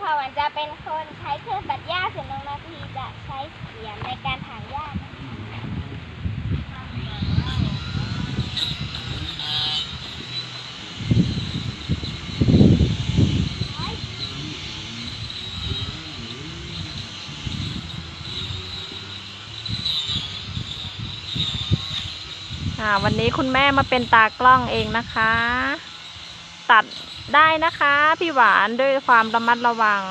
น้องพาวันจะเป็นคนใช้เครื่องตัดหญ้าส่วนน้องนาทีจะใช้เสียมในการถางหญ้าวันนี้คุณแม่มาเป็นตากล้องเองนะคะ ตัด ได้นะคะ พี่หวานด้วยความระมัดระวัง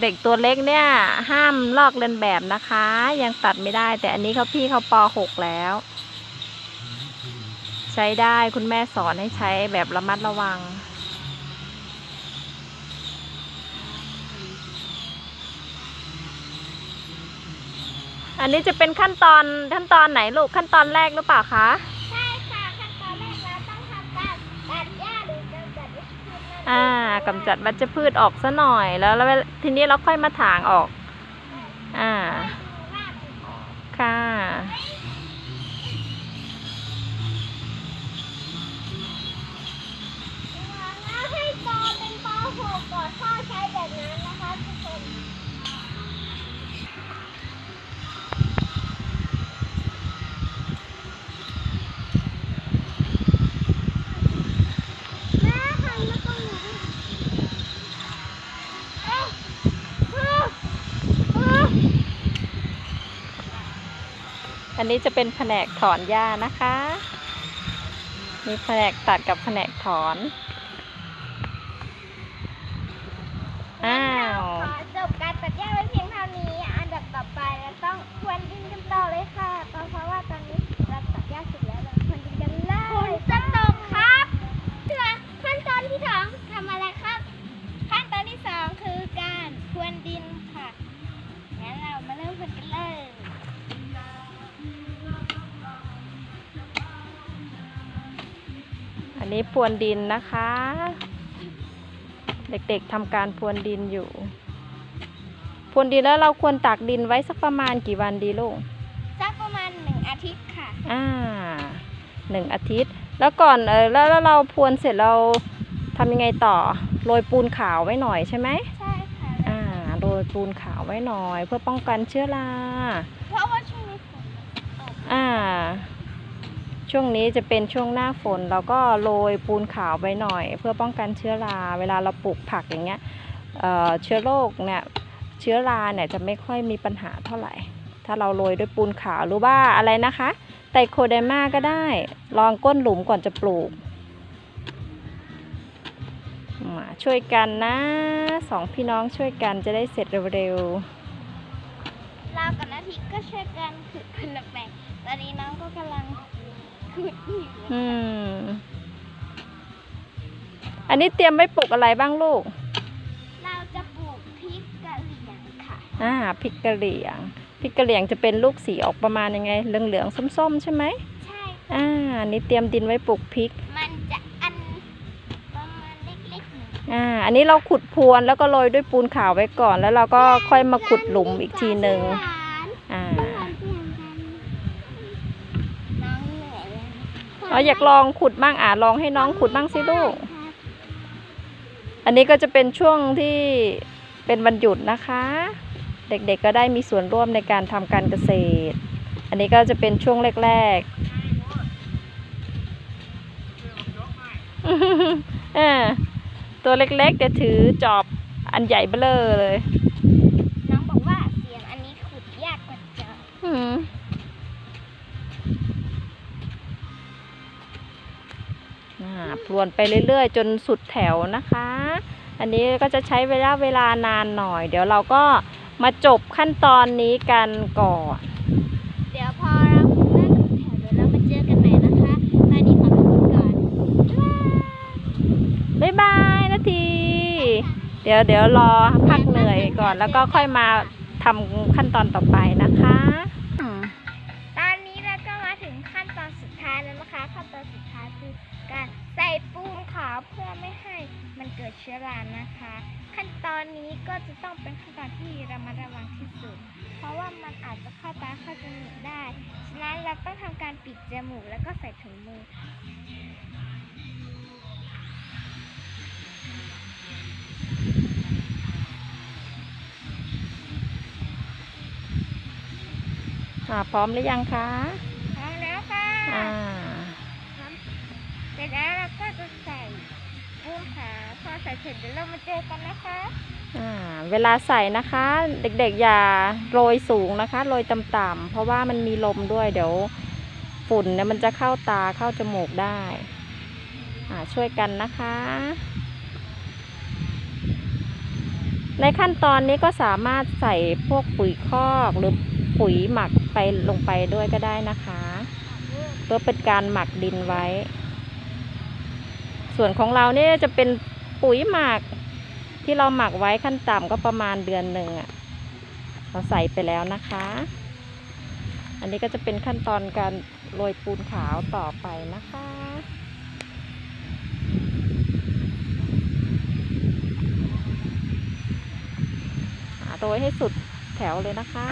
เด็กตัวเล็กเนี่ย ห้ามลอกเลียนแบบนะคะ ยังตัดไม่ได้ แต่อันนี้เขาพี่เขาป .6 แล้ว ใช้ได้คุณแม่สอนให้ใช้แบบระมัดระวังอันนี้จะเป็นขั้นตอนขั้นตอนไหนลูกขั้นตอนแรกหรือเปล่าคะใช่ค่ะ อ่ากำจัดวัชพืชออกซะหน่อยแล้วแล้วทีนี้เราค่อยมาถางออก นนี้จะเป็นแผนกถอนหญ้านะคะ มีแผนกตัดกับแผนกถอน อ้าว ขอจบการตัดหญ้าไว้เพียงเท่านี้ อันดับต่อไปเราต้องควนดินกันต่อเลยค่ะเพราะเพราะว่าตอนนี้เราตัดหญ้าเสร็จแล้วเราควนดินกันเลยฝนจะตกครับเพื่อขั้นตอนที่สองทำอะไรครับ ขั้นตอนที่สองคือการควนดินค่ะ งั้นเรามาเริ่มควนกันเลย นนี้พรวนดินนะคะ เด็กๆทำการพรวนดินอยู่พรวนดินแล้วเราควรตากดินไว้สักประมาณกี่วันดีลูกสักประมาณหนึ่งอาทิตย์ค่ะ อ่าหนึ่งอาทิตย์ แล้วก่อนเออแล้วแล้วเราพรวนเสร็จเราทำยังไงต่อโรยปูนขาวไว้หน่อยใช่ไหมใช่ค่ะอ่าโรยปูนขาวไว้หน่อย เพื่อป้องกันเชื้อราเพราะว่าช่วงนี้ฝนตกอ่า ช่วงนี้จะเป็นช่วงหน้าฝนเราก็โรยปูนขาวไว้หน่อย เพื่อป้องกันเชื้อรา เวลาเราปลูกผักอย่างเงี้ยเเชื้อโรคเนี่ยเชื้อราเนี่ยจะไม่ค่อยมีปัญหาเท่าไหร่ ถ้าเราโรยด้วยปูนขาวหรือว่าอะไรนะคะไตโคเดมาก็ได้ ลองก้นหลุมก่อนจะปลูกมาช่วยกันนะสองพี่น้องช่วยกันจะได้เสร็จเร็วเรากับนาทีก็ช่วยกันขุดคนละแปลงตอนนี้น้องก็กำลัง อยู่ๆอืม อันนี้เตรียมไว้ปลูกอะไรบ้างลูก เราจะปลูกพริกกะเหรี่ยงค่ะ อ่าพริกกะเหรี่ยงพริกกะเหรี่ยงจะเป็นลูกสีออกประมาณยังไง เหลืองๆส้มๆ ใช่ไหมใช่อ่าอันนี้เตรียมดินไว้ปลูกพริก มันจะอันประมาณเล็กๆหนึ่งอ่า อันนี้เราขุดพรวนแล้วก็โรยด้วยปูนขาวไว้ก่อน แล้วเราก็ค่อยมาขุดหลุมอีกทีหนึ่งอ่า น้องเหนื่อยเลย เราอยากลองขุดบ้างอ่าลองให้น้องขุดบ้างสิลูก อันนี้ก็จะเป็นช่วงที่เป็นวันหยุดนะคะ เด็กๆก็ได้มีส่วนร่วมในการทำการเกษตร อันนี้ก็จะเป็นช่วงแรกๆเออตัวเล็กๆจะถือจอบอันใหญ่เบ้อเร่อเลย น้องบอกว่าเสียงอันนี้ขุดยากกว่าเจออื พรวนไปเรื่อย ๆ จนสุดแถวนะคะ อันนี้ก็จะใช้เวลาเวลานานหน่อย เดี๋ยวเราก็มาจบขั้นตอนนี้กันก่อน เดี๋ยวพอเราขุดได้ถึงแถวเดี๋ยวเรามาเจอกันใหม่นะคะตอนนี้ขอไปขุดก่อนบ๊ายบายบ๊ายบายนาที เดี๋ยวเดี๋ยวรอพักเหนื่อยก่อนแล้วก็ค่อยมาทำขั้นตอนต่อไปนะคะ คือการใส่ปูนขาวเพื่อไม่ให้มันเกิดเชื้อรานะคะ ขั้นตอนนี้ก็จะต้องเป็นขั้นตอนที่ระมัดระวังที่สุด เพราะว่ามันอาจจะเข้าตาเข้าจมูกได้ปิดจมูกแล้วก็ใส่ถุงมืออ่าพร้อมหรือยังคะ พร้อมแล้วค่ะ ส่เสร็จเดี๋ยวเรามาเจอกันนะคะอ่าเวลาใส่นะคะ เด็กๆอย่าโรยสูงนะคะโรยต่ำๆเพราะว่ามันมีลมด้วยเดี๋ยวฝุ่นเนี่ยมันจะเข้าตาเข้าจมูกได้อ่าช่วยกันนะคะ ในขั้นตอนนี้ก็สามารถใส่พวกปุ๋ยคอกหรือปุ๋ยหมักไปลงไปด้วยก็ได้นะคะเพื่อเป็นการหมักดินไว้ ส่วนของเราเนี่ยจะเป็น ปุ๋ยหมัก ที่เราหมักไว้ขั้นต่ำก็ประมาณเดือนหนึ่งอะเราใส่ไปแล้วนะคะ อันนี้ก็จะเป็นขั้นตอนการโรยปูนขาวต่อไปนะคะหาโรยให้สุดแถวเลยนะคะ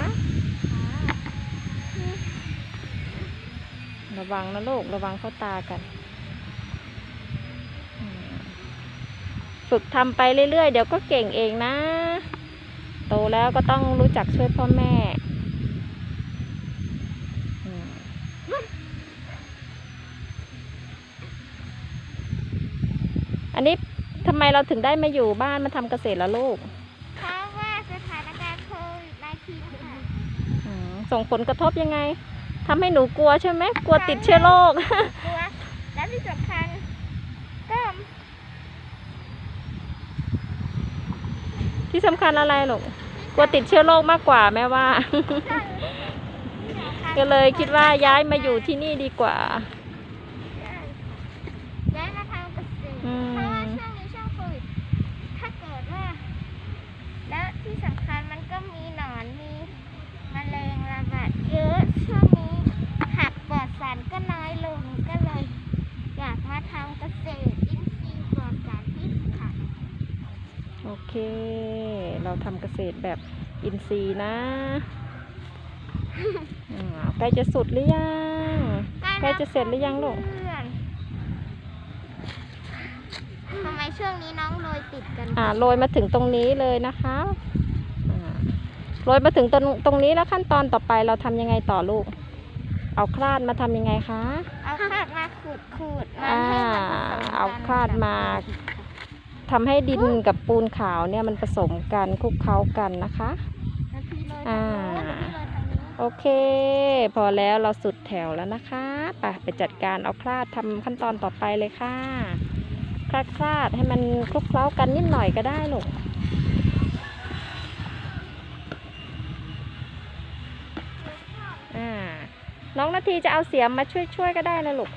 ระวังนะลูก ระวังเข้าตากัน ฝึกทำไปเรื่อยๆ เดี๋ยวก็เก่งเองนะ โตแล้วก็ต้องรู้จักช่วยพ่อแม่อืมอันนี้ทำไมเราถึงได้มาอยู่บ้านมาทำเกษตรละลูก เพราะว่าสถานการณ์โควิด19ค่ะ อืมส่งผลกระทบยังไงทำให้หนูกลัวใช่ไหมกลัวติดเชื้อโรค กลัวและที่สำคัญก็ ที่สำคัญอะไรลูกกลัวติดเชื้อโรคมากกว่าแม่ว่า ก็เลยคิดว่าย้ายมาอยู่ที่นี่ดีกว่า ย้ายมาทำเกษตร อืม เพราะว่าช่วงนี้ช่วงโควิด ถ้าเกิดว่า แล้วที่สำคัญมันก็มีหนอนมีแมลงระบาดเยอะช่วงนี้ผักปลอดสารก็น้อยลงก็เลย อยากมาทำเกษตรอินทรีย์ปลอดสารพิษค่ะ โอเค เรา ทำเกษตรแบบอินทรีย์นะอ่าใกล้จะสุดหรือยังใกล้จะเสร็จหรือยังลูกเพื่อนทำไมช่วงนี้น้องโรยติดกัน อ่าโรยมาถึงตรงนี้เลยนะคะอ่าโรยมาถึงตรงตรงนี้แล้วขั้นตอนต่อไปเราทำยังไงต่อลูก เอาคลาดมาทำยังไงคะ เอาคาดมาขูดขูดๆมันอ่าให้มันผสมกันเอาคาดมา ทำให้ดินกับปูนขาวเนี่ยมันผสมกันคลุกเคล้ากันนะคะนาทีเลยอ่าทางโน้นนาทีเลยทางนี้โอเค พอแล้วเราสุดแถวแล้วนะคะไปไปจัดการเอาคลาดทำขั้นตอนต่อไปเลยค่ะ คลาดคลาดให้มันคลุกเคล้ากันนิดหน่อยก็ได้ลูกอ่าน้องนาทีจะเอาเสียมมาช่วยช่วยๆก็ได้นะลูก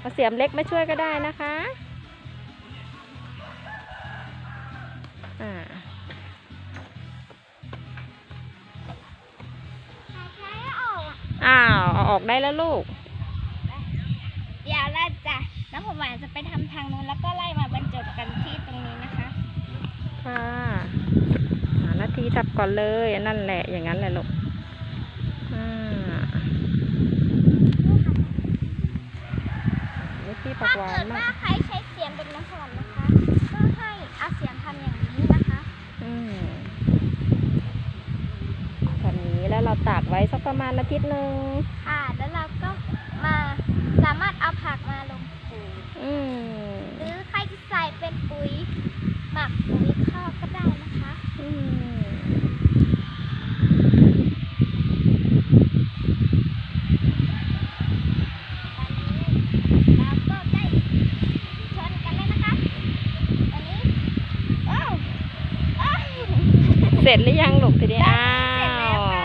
เอาเสียมเล็กมาช่วยก็ได้นะคะ กได้แล้วลูก เดี๋ยวเราจะน้ำผมหวานจะไปทำทางนู้นแล้วก็ไล่มาบรรจบกันที่ตรงนี้นะคะ ค่ะหานาทีทับก่อนเลยอันนั่นแหละอย่างนั้นแหละลูกอ่านี่พี่ผัถ้ากหวาเกินดมาว่ากใครใช้เสียมเป็นน้ำผลนะคะ ก็ให้เอาเสียมทำอย่างนี้นะคะ อืมทำอย่างนี้แล้วเราตากไว้สักประมาณอาทิตย์หนึ่ง ค่ะ แล้วเราก็มาสามารถเอาผักมาลงปลูก อืม หรือใครจะใส่เป็นปุ๋ยหมักปุ๋ยข้าวก็ได้นะคะ อืม ตอนนี้เราก็ได้ชนกันแล้วนะคะ ตอนนี้โอ้าวอ้าว เสร็จหรือยังลูกทีนี้อ้า เสร็จแล้ว ว ค่ะ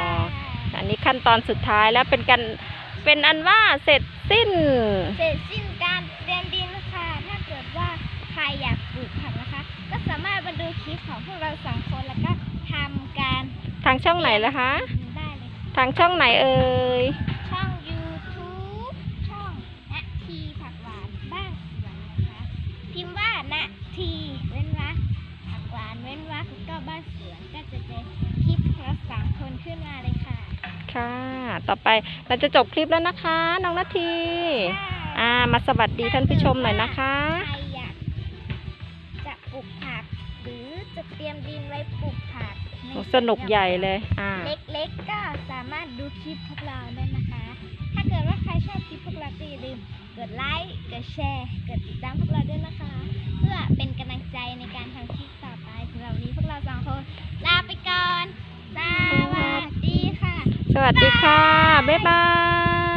อันนี้ขั้น ตอนสุดท้ายแล้วเป็นกันเป็นอันว่าเสร็จสิ้น เสร็จสิ้นการเตรียมดินค่ะถ้าเกิดว่าใครอยากปลูกผักนะคะ ก็สามารถมาดูคลิปของพวกเราสองคนแล้วก็ทำการทางช่องไหนล่ะคะดินได้เลยค่ะทางช่องไหนเอ่ย ช่อง YouTube ช่องนาทีผักหวานบ้านสวนนะคะ พิมพ์ว่านาทีเว้นวรรคผักหวานเว้นวรรคแล้วก็บ้านสวนก็จะเจอคลิปเราสามคนขึ้นมาเลยค่ะ ค่ะ ต่อไปเราจะจบคลิปแล้วนะคะ น้องนาที อ่า มาสวัสดีท่านผู้ชมหน่อยนะคะ ใครอยากจะปลูกผัก หรือจะเตรียมดินไว้ปลูกผักในสนุกใหญ่เลย อ่า เล็กๆก็สามารถดูคลิปพวกเราได้นะคะ ถ้าเกิดว่าใครชอบคลิปพวกเราก็อย่าลืมกดไลค์กดแชร์กดติดตามพวกเราด้วยนะคะ เพื่อเป็นกำลังใจในการทำคลิปต่อไปสำหรับวันนี้พวกเราสองคนลาไปก่อน สวัสดีค่ะ สวัสดีค่ะ บ๊ายบาย